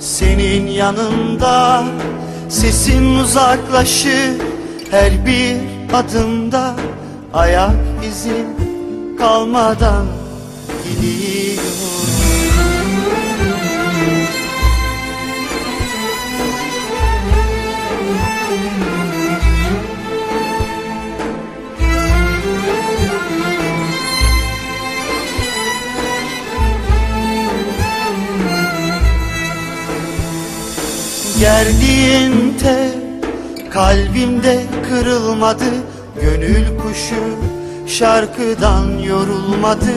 senin yanında. Sesin uzaklaşır her bir adımda. Ayak izim kalmadan gidiyorum Gerdiğin tel kalbimde kırılmadı Gönül kuşu şarkıdan yorulmadı.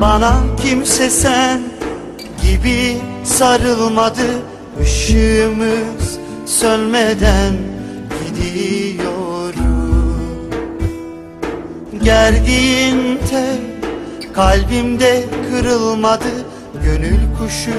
Bana kimse sen gibi sarılmadı Işığımız sönmeden gidiyorum Gerdiğin tel kalbimde kırılmadı Gönül kuşu